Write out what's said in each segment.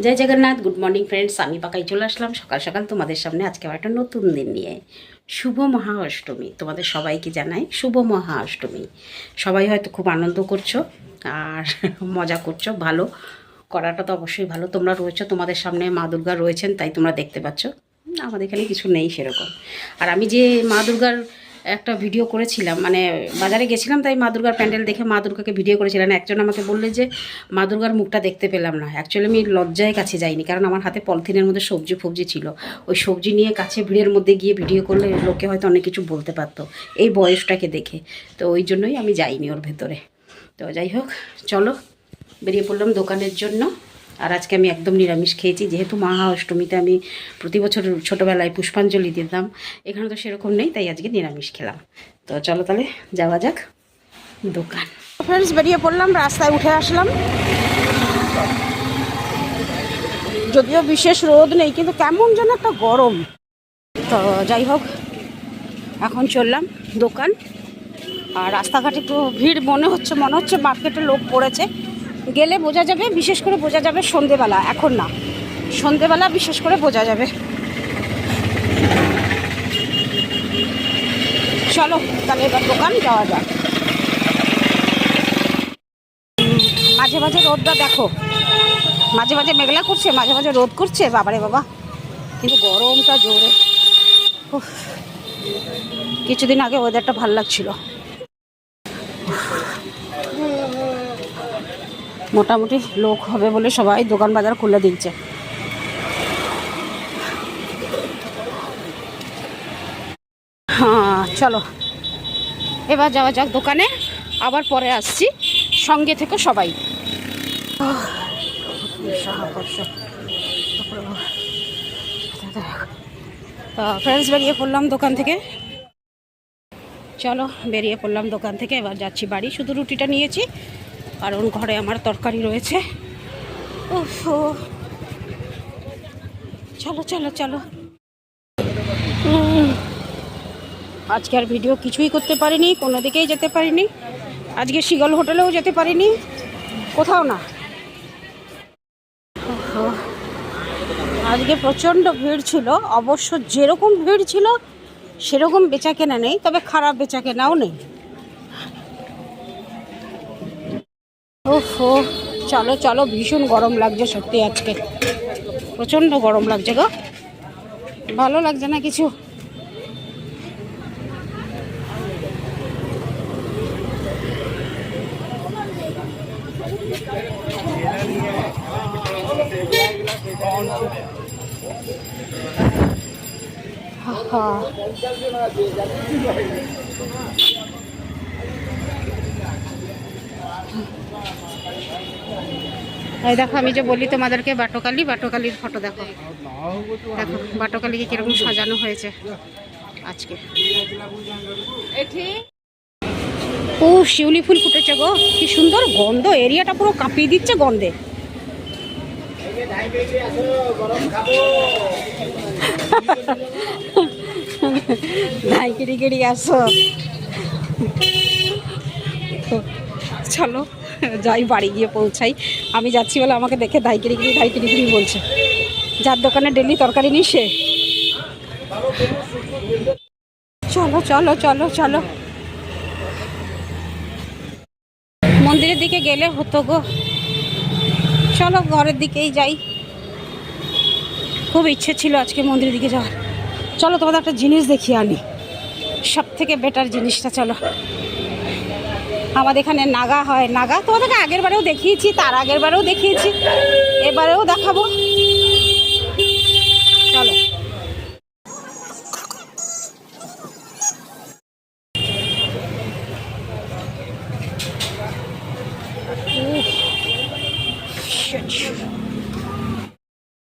জয় Jagannath good morning friends আমি পাকাই চলে আসলাম। সকাল সকাল তোমাদের সামনে আজকে আবার একটা নতুন দিন নিয়ে। শুভ মহা অষ্টমী তোমাদের সবাইকে জানাই শুভ মহা অষ্টমী সবাই হয়তো খুব আনন্দ করছ আর মজা করছ, ভালো। করাটা তো অবশ্যই ভালো। তোমরা রয়েছো, তোমাদের সামনে মা দুর্গা রয়েছেন, তাই তোমরা দেখতে পাচ্ছ। আমাদের এখানে কিছু নেই সেরকম। আর আমি যে মা দুর্গার একটা ভিডিও করেছিলাম মানে বাজারে গেছিলাম, তাই মা দুর্গার প্যান্ডেল দেখে মা দুর্গাকে ভিডিও করেছিলাম। একজন আমাকে বললে যে, মা দুর্গার মুখটা দেখতে পেলাম না। অ্যাকচুয়ালি আমি লজ্জায় কাছে যাইনি, কারণ আমার হাতে পলিথিনের মধ্যে সবজি ফবজি ছিল। ওই সবজি নিয়ে কাছে ভিড়ের মধ্যে গিয়ে ভিডিও করলে লোকে হয়তো অনেক কিছু বলতে পারতো, এই বয়সটাকে দেখে। তো ওই জন্যই আমি যাইনি ওর ভেতরে। তো যাই হোক, চলো, বেরিয়ে পড়লাম দোকানের জন্য। আর আজকে আমি একদম নিরামিষ খেয়েছি। যেহেতু মহা অষ্টমীতে আমি প্রতি বছর ছোটোবেলায় পুষ্পাঞ্জলি দিতাম, এখানে তো সেরকম নেই, তাই আজকে নিরামিষ খেলাম। তো চলো তাহলে যাওয়া যাক দোকান। ফ্রেন্ডস বেরিয়ে পড়লাম, রাস্তায় উঠে আসলাম। যদিও বিশেষ রোদ নেই, কিন্তু কেমন যেন একটা গরম। তো যাই হোক, এখন চললাম দোকান। আর রাস্তাঘাটে একটু ভিড় মনে হচ্ছে মনে হচ্ছে মার্কেটে লোক পড়েছে। গেলে বোঝা যাবে, বিশেষ করে বোঝা যাবে সন্ধেবেলা, এখন না। সন্ধেবেলা বিশেষ করে বোঝা যাবে। চলো, তাহলে এবার দোকান যাওয়া যাক। মাঝে মাঝে রোদটা দেখো। মাঝে মাঝে মেঘলা করছে, মাঝে মাঝে রোদ করছে, বাবারে বাবা। কিন্তু গরমটা জোরে। কিছুদিন আগে ওয়েদারটা ভালো লাগছিল। মোটামুটি লোক হবে বলে সবাই দোকান বাজার খুলে দিচ্ছে। হ্যাঁ চলো। এবার যাওয়া যাক দোকানে, আবার পরে আসছি। সঙ্গে থেকে সবাই। ফ্রেন্ডস বেরিয়ে পড়লাম দোকান থেকে। চলো, বেরিয়ে পড়লাম দোকান থেকে, এবার যাচ্ছি বাড়ি। শুধু রুটিটা নিয়েছি। কারণ ঘরে আমার তরকারি রয়েছে। উফ, ও। চলো চলো। চলো আজকে আর ভিডিও কিছুই করতে পারিনি কোনো দিকেই যেতে পারিনি। আজকে শিগল হোটেলেও যেতে পারিনি কোথাও না। আজকে প্রচণ্ড ভিড় ছিল অবশ্য যেরকম ভিড় ছিল সেরকম বেচা কেনা নেই তবে খারাপ বেচা কেনাও নেই। ওহো, চলো চলো, ভীষণ গরম লাগছে সত্যি আজকে। প্রচণ্ড গরম লাগছে গো। ভালো লাগছে না কিছু? হা এই দেখো, আমি যে বলি তোমাদেরকে বাটোকালি, বাটোকালির ফটো দেখো। দেখো, বাটোকালিকে কীরকম সাজানো হয়েছে আজকে। ও, শিউলি ফুল ফুটেছে গো, কি সুন্দর গন্ধ, এরিয়াটা পুরো কাঁপিয়ে দিচ্ছে গন্ধে। আসো। চলো। যাই বাড়ি গিয়ে পৌঁছাই। আমি যাচ্ছি বলে আমাকে দেখে ধাইকিরি গিরি ধাইকিরি গিরি বলছে, যার দোকানে ডেলি তরকারি নিই সে? চলো চলো চলো চলো। মন্দিরের দিকে গেলে হতো গো। চলো, ঘরের দিকেই যাই। খুব ইচ্ছে ছিল আজকে মন্দিরের দিকে যাওয়ার। চলো তোমাদের একটা জিনিস দেখিয়ে আনি। সব থেকে বেটার জিনিসটা চলো। আমাদের এখানে নাগা হয়। নাগা তোমাদেরকে আগের বারেও দেখিয়েছি, তার আগের বারেও দেখিয়েছি। এবারেও দেখাবো। চলো।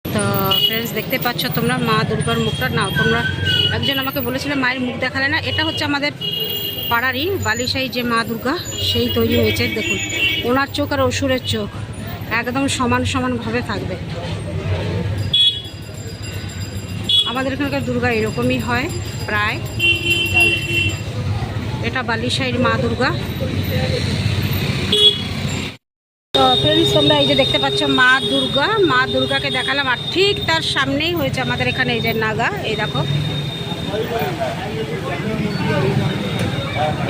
তো ফ্রেন্ডস দেখতে পাচ্ছ তোমরা মা দুর্গার মুখটা? নাও, তোমরা একজন আমাকে বলেছিল, মায়ের মুখ দেখালে না? এটা হচ্ছে আমাদের পাড়ারই বালিশাই যে মা দুর্গা, সেই তৈরি হয়েছে, দেখুন। ওনার চোখ আর অসুরের চোখ একদম সমান সমানভাবে থাকবে। আমাদের এখানকার দুর্গা এরকমই হয়, প্রায়। এটা বালিশাইয়ের মা দুর্গা। ফ্রেন্ডস তোমরা এই যে দেখতে পাচ্ছ মা দুর্গা, মা দুর্গাকে দেখালাম, আর ঠিক তার সামনেই হয়েছে আমাদের এখানে এই যে নাগা, এই দেখো।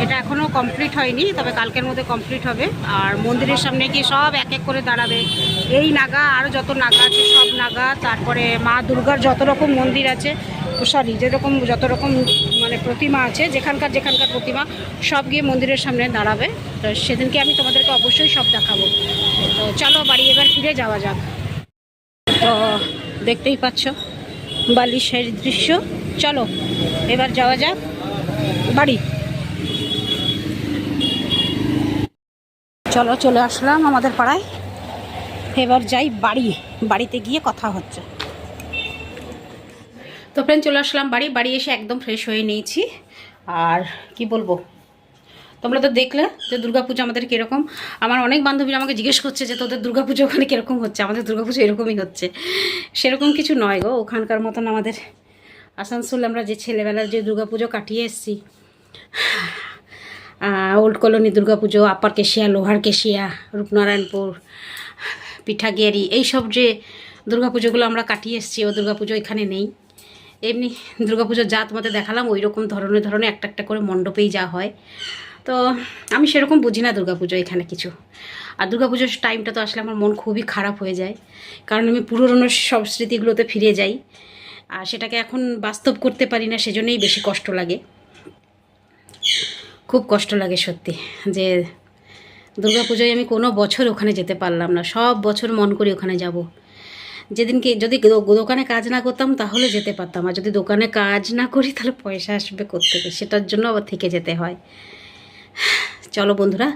এটা এখনও কমপ্লিট হয়নি, তবে কালকের মধ্যে কমপ্লিট হবে। আর মন্দিরের সামনে গিয়ে সব এক এক করে দাঁড়াবে। এই নাগা আরও যত নাগা আছে, সব নাগা, তারপরে মা দুর্গার যত রকম মন্দির আছে সরি যেরকম যত রকম মানে প্রতিমা আছে, যেখানকার যেখানকার প্রতিমা, সব গিয়ে মন্দিরের সামনে দাঁড়াবে। তো সেদিনকে আমি তোমাদেরকে অবশ্যই সব দেখাবো। তো চলো বাড়ি এবার ফিরে যাওয়া যাক। তো দেখতেই পাচ্ছ বালিশের দৃশ্য। চলো এবার যাওয়া যাক বাড়ি। চলো, চলে আসলাম আমাদের পাড়ায়। এবার যাই বাড়ি, বাড়িতে গিয়ে কথা হচ্ছে। তো ফ্রেন্ড চলে আসলাম বাড়ি। বাড়ি এসে একদম ফ্রেশ হয়ে নিয়েছি। আর কি বলব? তোমরা তো দেখলে যে দুর্গাপুজো আমাদের কীরকম। আমার অনেক বান্ধবীরা আমাকে জিজ্ঞেস করছে যে, তোদের দুর্গাপুজো ওখানে কীরকম হচ্ছে? আমাদের দুর্গাপুজো এরকমই হচ্ছে। সেরকম কিছু নয় গো, ওখানকার মতন আমাদের। আসানসোল আমরা যে ছেলেবেলার যে দুর্গাপুজো কাটিয়ে এসেছি old colony Durga Puja upper Keshia Lohar Keshia Rupnarayanpur Pithagiari এইসব যে দুর্গাপুজোগুলো আমরা কাটিয়ে এসেছি, ও দুর্গাপুজো এখানে নেই। এমনি দুর্গাপুজো যা তোমাদের দেখালাম ওই রকম ধরনের ধরনের একটা একটা করে মণ্ডপেই যা হয়। তো আমি সেরকম বুঝি না দুর্গাপুজো এখানে কিছু। আর দুর্গাপুজোর টাইমটা তো আসলে আমার মন খুবই খারাপ হয়ে যায়। কারণ আমি পুরনো সব স্মৃতিগুলোতে ফিরে যাই। আর সেটাকে এখন বাস্তব করতে পারি না, সেজন্যই বেশি কষ্ট লাগে। খুব কষ্ট লাগে সত্যি, যে দুর্গা পুজোয় আমি কোনো বছর ওখানে যেতে পারলাম না, সব বছর মন করি ওখানে যাব। যেদিনকে যদি দোকানে কাজ না করতাম তাহলে যেতে পারতাম, আর যদি দোকানে কাজ না করি তাহলে পয়সা আসবে কোত্থেকে, সেটার জন্য আবার থেকে যেতে হয়। চলো বন্ধুরা,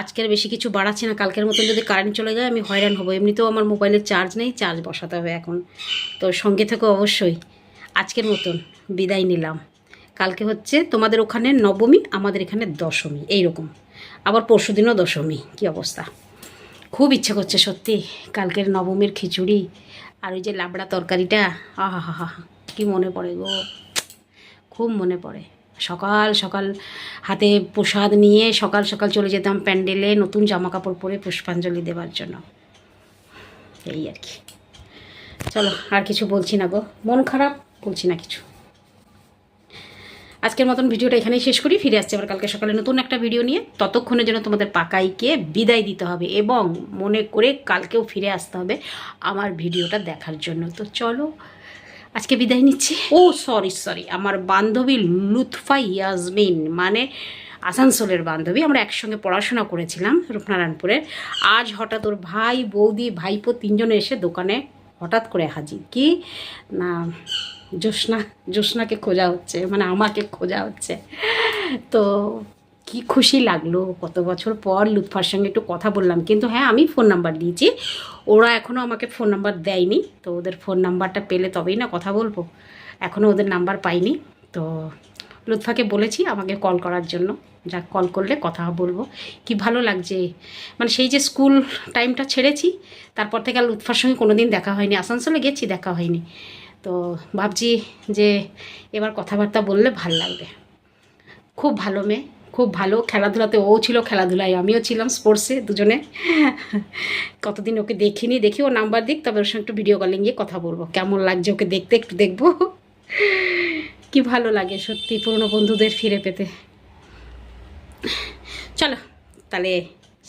আজকের বেশি কিছু বাড়াচ্ছি না, কালকের মতন যদি কারেন্ট চলে যায় আমি হয়রান হব, এমনিতেও আমার মোবাইলের চার্জ নেই চার্জ বসাতে হবে এখন। তো সঙ্গে থেকে অবশ্যই, আজকের মতন বিদায় নিলাম। কালকে হচ্ছে তোমাদের ওখানে নবমী, আমাদের এখানে দশমী এই রকম আবার পরশু দিনও দশমী, কি অবস্থা। খুব ইচ্ছে করছে সত্যি, কালকের নবমীর খিচুড়ি আর ওই যে লাবড়া তরকারিটা আহা হা হা কি মনে পড়ে গো। খুব মনে পড়ে। সকাল সকাল হাতে প্রসাদ নিয়ে সকাল সকাল চলে যেতাম প্যান্ডেলে নতুন জামা কাপড় পরে পুষ্পাঞ্জলি দেওয়ার জন্য। এই আর কি। চলো, আর কিছু বলছি না গো। মন খারাপ? বলছি না কিছু। আজকের মতন ভিডিওটা এখানেই শেষ করি। ফিরে আসছি আবার কালকে সকালে নতুন একটা ভিডিও নিয়ে। ততক্ষণের জন্য তোমাদের পাকাইকে বিদায় দিতে হবে এবং মনে করে কালকেও ফিরে আসতে হবে আমার ভিডিওটা দেখার জন্য। তো চলো, আজকে বিদায় নিচ্ছি। ও সরি সরি আমার বান্ধবী লুৎফা ইয়াজমিন মানে আসানসোলের বান্ধবী। আমরা একসঙ্গে পড়াশোনা করেছিলাম রূপনারায়ণপুরে আজ হঠাৎ ওর ভাই, বৌদি, ভাইপো তিনজনে এসে দোকানে হঠাৎ করে হাজির। কি? না জ্যোৎস্না, জ্যোৎস্নাকে খোঁজা হচ্ছে মানে আমাকে খোঁজা হচ্ছে। তো কি খুশি লাগল, কত বছর পর লুৎফার সঙ্গে একটু কথা বললাম। কিন্তু হ্যাঁ আমি ফোন নাম্বার দিয়েছি। ওরা এখনও আমাকে ফোন নাম্বার দেয়নি, তো ওদের ফোন নাম্বারটা পেলে তবেই না কথা বলব। এখনও ওদের নাম্বার পাইনি। তো লুৎফাকে বলেছি আমাকে কল করার জন্য, যা কল করলে কথা বলব। কি ভালো লাগছে। মানে সেই যে স্কুল টাইমটা ছেড়েছি, তারপর থেকে আর লুৎফার সঙ্গে কোনো দিন দেখা হয়নি। আসানসোলে গেছি, দেখা হয়নি। তো ভাবছি যে এবার কথাবার্তা বললে ভালো লাগবে। খুব ভালো মেয়ে, খুব ভালো। খেলাধুলাতে ও ছিল খেলাধুলায়, আমিও ছিলাম স্পোর্টসে দুজনে। কতদিন ওকে দেখিনি, দেখি ও নাম্বার দিক, তবে ওর সঙ্গে একটু ভিডিও কলিং গিয়ে কথা বলব। কেমন লাগছে ওকে দেখতে একটু দেখব। কি ভালো লাগে সত্যি পুরনো বন্ধুদের ফিরে পেতে। চলো, তাহলে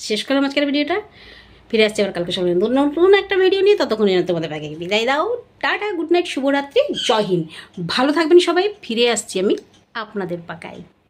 শেষ করলাম আজকের ভিডিওটা ফিরে আসছি আবার কালকে সময় নতুন একটা ভিডিও নিয়ে ততক্ষণ তোমাদের ব্যাগে বিদায় দাও। টাটা গুড নাইট শুভরাত্রি, জয় হিন্দ। ভালো থাকবেন সবাই, ফিরে আসছি আমি আপনাদের পাকায়।